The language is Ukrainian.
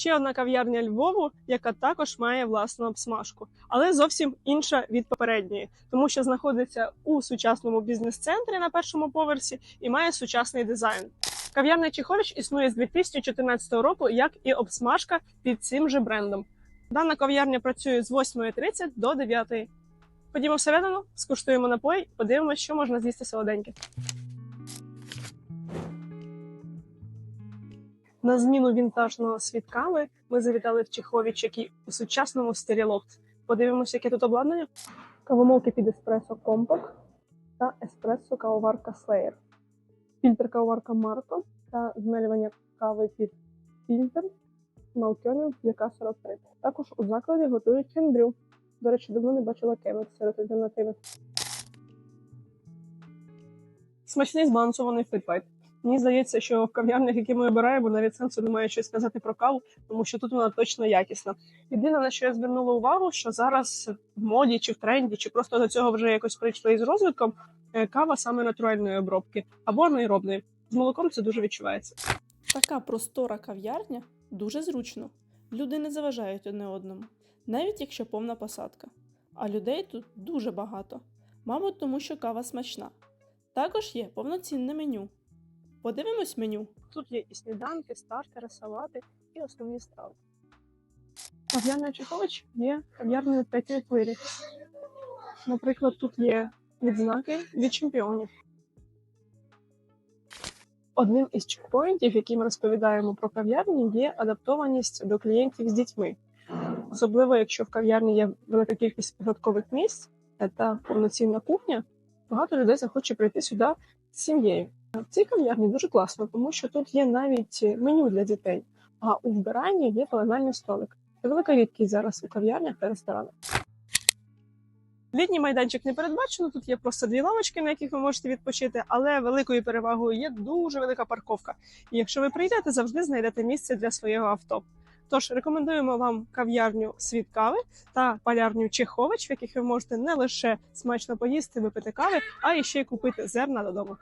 Ще одна кав'ярня Львову, яка також має власну обсмажку, але зовсім інша від попередньої, тому що знаходиться у сучасному бізнес-центрі на першому поверсі і має сучасний дизайн. Кав'ярня Чехович існує з 2014 року, як і обсмажка під цим же брендом. Дана кав'ярня працює з 8.30 до 9. Ходімо всередину, скуштуємо напої, подивимося, що можна з'їсти солоденьке. На зміну вінтажного світкави ми завітали в Чеховіч, який у сучасному стилі лофт. Подивимося, яке тут обладнання. Кавомолки під еспресо Компак та еспресо кавоварка Slayer. Фільтр кавоварка Марко та змелювання кави під фільтр Малкьонів яка 43. Також у закладі готують кендрю. До речі, давно не бачила кевер серед альтернативи. Смачний збалансований флітвайт. Мені здається, що в кав'ярнях, які ми обираємо, навіть сенсу немає щось сказати про каву, тому що тут вона точно якісна. Єдине, на що я звернула увагу, що зараз в моді чи в тренді, чи просто до цього вже якось прийшли із розвитком, е, кава саме натуральної обробки або анаеробної. З молоком це дуже відчувається. Така простора кав'ярня дуже зручно. Люди не заважають одне одному, навіть якщо повна посадка. А людей тут дуже багато, мабуть, тому що кава смачна. Також є повноцінне меню. Подивимось меню. Тут є і сніданки, стартери, салати і основні страви. Кав'ярня Чехович є кав'ярною третьої хвилі. Наприклад, тут є відзнаки від чемпіонів. Одним із чекпоінтів, які ми розповідаємо про кав'ярні, є адаптованість до клієнтів з дітьми. Особливо, якщо в кав'ярні є велика кількість додаткових місць та повноцінна кухня, багато людей захоче прийти сюди з сім'єю. В цій кав'ярні дуже класно, тому що тут є навіть меню для дітей, а у вбиранні є пеленальний столик. Це велика рідкість зараз у кав'ярнях та ресторанах. Літній майданчик не передбачено. Тут є просто дві лавочки, на яких ви можете відпочити, але великою перевагою є дуже велика парковка. І якщо ви прийдете, завжди знайдете місце для свого авто. Тож рекомендуємо вам кав'ярню світ кави та полярню Чехович, в яких ви можете не лише смачно поїсти, випити кави, а і ще й купити зерна додому.